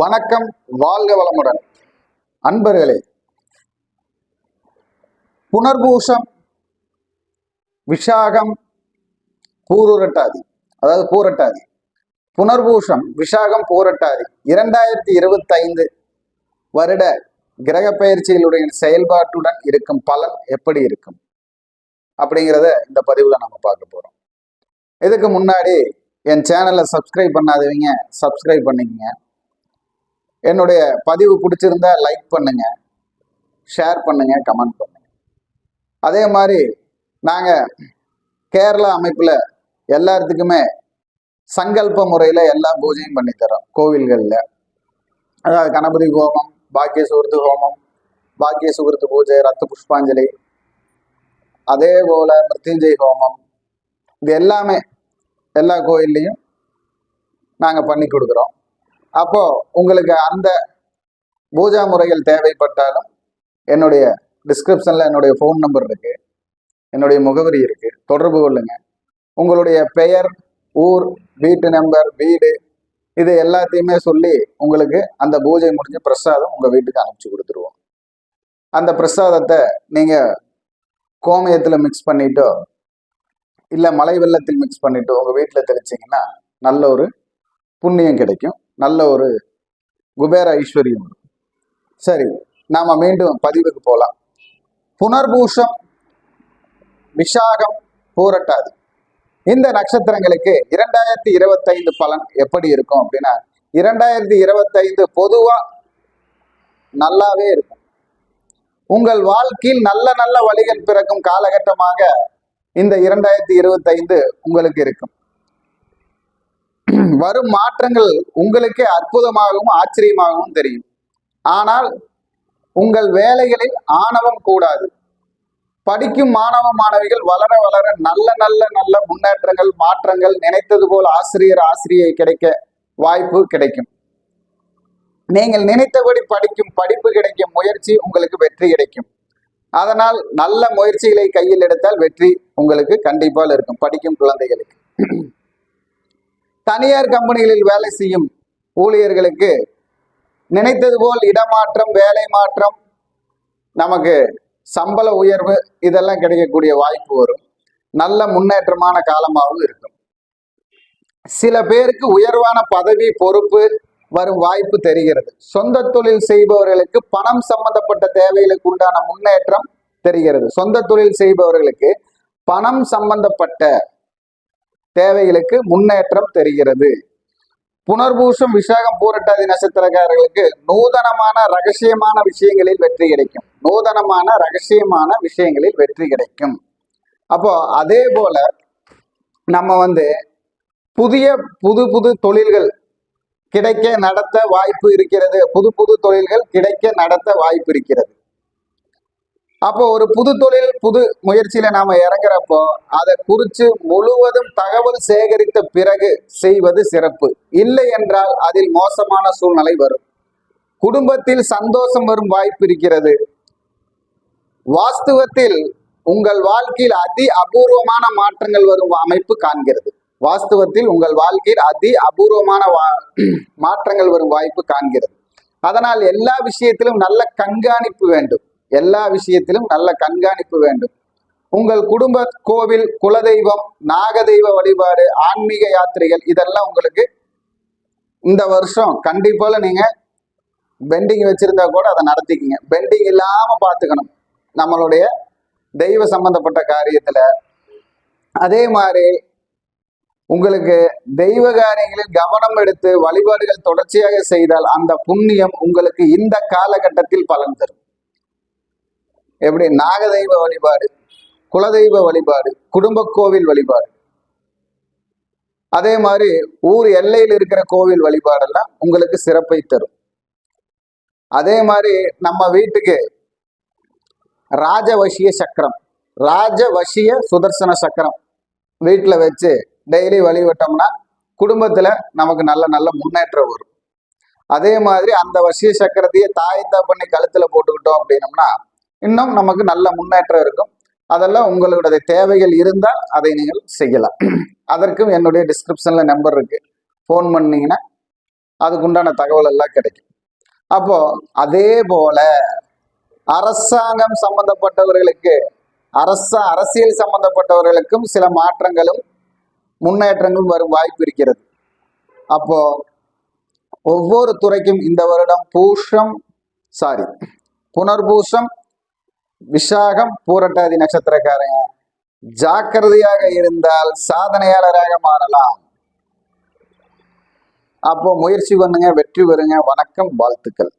வணக்கம் வாழ்க வளமுடன். அன்பர்களே புனர்பூஷம் விஷாகம் பூருரட்டாதி அதாவது பூரட்டாதி. புனர்பூஷம் விஷாகம் பூரட்டாதி. இரண்டாயிரத்தி இருபத்தைந்து வருட கிரக பயிற்சிகளுடைய செயல்பாட்டுடன் இருக்கும் பலன் எப்படி இருக்கும்? அப்படிங்கிறத இந்த பதிவில் நம்ம பார்க்க போகிறோம் இதுக்கு முன்னாடி என் சேனலை சப்ஸ்கிரைப் பண்ணாதவங்க சப்ஸ்கிரைப் பண்ணிக்கங்க. என்னுடைய பதிவு பிடிச்சிருந்தா லைக் பண்ணுங்க ஷேர் பண்ணுங்க கமெண்ட் பண்ணுங்க. அதே மாதிரி நாங்கள் கேரளா அமைப்பில் எல்லாத்துக்குமே சங்கல்ப முறையில் எல்லா பூஜையும் பண்ணித்தரோம் கோவில்களில். அதாவது கணபதி ஹோமம் பாக்கிய சுகிருத்து ஹோமம் பாக்கிய சுகிருத்து பூஜை ரத்த புஷ்பாஞ்சலி. அதே போல் மிருத்யுஞ்சய் ஹோமம். இது எல்லாமே எல்லா கோயில்லையும் நாங்கள் பண்ணி கொடுக்குறோம். அப்போ உங்களுக்கு அந்த பூஜா முறைகள் தேவைப்பட்டாலும் என்னுடைய டிஸ்கிரிப்ஷனில் என்னுடைய ஃபோன் நம்பர் இருக்கு. என்னுடைய முகவரி இருக்கு. தொடர்பு கொள்ளுங்க. உங்களுடைய பெயர் ஊர் வீட்டு நம்பர் வீடு இது எல்லாத்தையுமே சொல்லி உங்களுக்கு அந்த பூஜை முடிஞ்சு பிரசாதம் உங்கள் வீட்டுக்கு அனுப்பிச்சு கொடுத்துருவோம். அந்த பிரசாதத்தை நீங்கள் கோமயத்தில் மிக்ஸ் பண்ணிட்டோ இல்லை மலை வெள்ளத்தில் மிக்ஸ் பண்ணிட்டு உங்கள் வீட்டில் தெளிச்சிங்கன்னா நல்ல ஒரு புண்ணியம் கிடைக்கும். நல்ல ஒரு குபேர ஐஸ்வர்யம். வரும் சரி நாம மீண்டும் பதிவுக்கு போகலாம் புனர்பூஷம் விஷாகம் பூரட்டாது. இந்த நட்சத்திரங்களுக்கு இரண்டாயிரத்தி இருபத்தைந்து பலன் எப்படி இருக்கும் அப்படின்னா இரண்டாயிரத்தி இருபத்தைந்து பொதுவா நல்லாவே இருக்கும். உங்கள் வாழ்க்கையில் நல்ல நல்ல வழிகள் பிறக்கும் காலகட்டமாக இந்த இரண்டாயிரத்தி இருபத்தைந்து உங்களுக்கு இருக்கும். வரும் மாற்றங்கள் உங்களுக்கே அற்புதமாகவும் ஆச்சரியமாகவும் தெரியும். ஆனால் உங்கள் வேலைகளில் ஆணவம் கூடாது. படிக்கும் மாணவ மாணவிகள் வளர வளர நல்ல நல்ல நல்ல முன்னேற்றங்கள் மாற்றங்கள் நினைத்தது போல் ஆசிரியர் ஆசிரியை கிடைக்க வாய்ப்பு கிடைக்கும். நீங்கள் நினைத்தபடி படிக்கும் படிப்பு கிடைக்கும் முயற்சி உங்களுக்கு வெற்றி கிடைக்கும். அதனால் நல்ல முயற்சிகளை கையில் எடுத்தால் வெற்றி உங்களுக்கு கண்டிப்பாக இருக்கும் படிக்கும் குழந்தைகளுக்கு. தனியார் கம்பெனிகளில் வேலை செய்யும் ஊழியர்களுக்கு நினைத்தது போல் இடமாற்றம் வேலை மாற்றம் நமக்கு சம்பள உயர்வு இதெல்லாம் கிடைக்கக்கூடிய வாய்ப்பு வரும். நல்ல முன்னேற்றமான காலமாகவும் இருக்கும். சில பேருக்கு உயர்வான பதவி பொறுப்பு வரும் வாய்ப்பு தெரிகிறது. சொந்த தொழில் செய்பவர்களுக்கு பணம் சம்பந்தப்பட்ட தேவைகளுக்கு உண்டான முன்னேற்றம் தெரிகிறது. சொந்த தொழில் செய்பவர்களுக்கு பணம் சம்பந்தப்பட்ட தேவைகளுக்கு முன்னேற்றம் தெரிகிறது. புனர்பூஷம் விசாகம் பூரட்டாதி நட்சத்திரக்காரர்களுக்கு நூதனமான ரகசியமான விஷயங்களில் வெற்றி கிடைக்கும். நூதனமான ரகசியமான விஷயங்களில் வெற்றி கிடைக்கும். அப்போ அதே போல நம்ம வந்து புதிய புது புது தொழில்கள் கிடைக்க நடத்த வாய்ப்பு இருக்கிறது. புது புது தொழில்கள் கிடைக்க நடத்த வாய்ப்பு இருக்கிறது. அப்போ ஒரு புது தொழில் புது முயற்சியில நாம இறங்குறப்போ அதை குறித்து முழுவதும் தகவல் சேகரித்த பிறகு செய்வது சிறப்பு. இல்லை என்றால் அதில் மோசமான சூழ்நிலை வரும். குடும்பத்தில் சந்தோஷம் வரும் வாய்ப்பு இருக்கிறது. வாஸ்துவத்தில் உங்கள் வாழ்க்கையில் அதி அபூர்வமான மாற்றங்கள் வரும் அமைப்பு காண்கிறது. வாஸ்துவத்தில் உங்கள் வாழ்க்கையில் அதி அபூர்வமான மாற்றங்கள் வரும் வாய்ப்பு காண்கிறது. அதனால் எல்லா விஷயத்திலும் நல்ல கண்காணிப்பு வேண்டும். எல்லா விஷயத்திலும் நல்ல கண்காணிப்பு வேண்டும். உங்கள் குடும்ப கோவில் குலதெய்வம் நாகதெய்வ வழிபாடு ஆன்மீக யாத்திரைகள் இதெல்லாம் உங்களுக்கு இந்த வருஷம் கண்டிப்பாக நீங்க பெண்டிங் வச்சிருந்தா கூட அதை நடத்திக்கிங்க. பெண்டிங் இல்லாம பார்த்துக்கணும் நம்மளுடைய தெய்வ சம்பந்தப்பட்ட காரியத்துல. அதே மாதிரி உங்களுக்கு தெய்வ காரியங்களில் கவனம் எடுத்து வழிபாடுகள் தொடர்ச்சியாக செய்தால் அந்த புண்ணியம் உங்களுக்கு இந்த காலகட்டத்தில் பலன் தரும். எப்படி? நாகதெய்வ வழிபாடு குலதெய்வ வழிபாடு குடும்ப கோவில் வழிபாடு. அதே மாதிரி ஊர் எல்லையில் இருக்கிற கோவில் வழிபாடெல்லாம் உங்களுக்கு சிறப்பை தரும். அதே மாதிரி நம்ம வீட்டுக்கு ராஜவசிய சக்கரம் ராஜவசிய சுதர்சன சக்கரம் வீட்டில் வச்சு டெய்லி வழிபட்டோம்னா குடும்பத்துல நமக்கு நல்ல நல்ல முன்னேற்றம் வரும். அதே மாதிரி அந்த வசிய சக்கரத்தையே தாய் பண்ணி கழுத்தில் போட்டுக்கிட்டோம் அப்படின்னம்னா இன்னும் நமக்கு நல்ல முன்னேற்றம் இருக்கும். அதெல்லாம் உங்களுடைய தேவைகள் இருந்தால் அதை நீங்கள் செய்யலாம். அதற்கும் என்னுடைய டிஸ்கிரிப்ஷன்ல நம்பர் இருக்கு. ஃபோன் பண்ணீங்கன்னா அதுக்குண்டான தகவல் எல்லாம் கிடைக்கும். அப்போ அதே போல அரசாங்கம் சம்பந்தப்பட்டவர்களுக்கு அரச அரசியல் சம்பந்தப்பட்டவர்களுக்கும் சில மாற்றங்களும் முன்னேற்றங்களும் வரும் வாய்ப்பு இருக்கிறது. அப்போ ஒவ்வொரு துறைக்கும் இந்த வருடம் பூஷம் சாரி புனர்பூஷம் விஷாகம் பூரட்டாதி நட்சத்திரக்காரங்க. ஜாக்கிரதையாக இருந்தால் சாதனையாளராக மாறலாம். அப்போ முயற்சி பண்ணுங்க வெற்றி பெறுங்க. வணக்கம் வாழ்த்துக்கள்.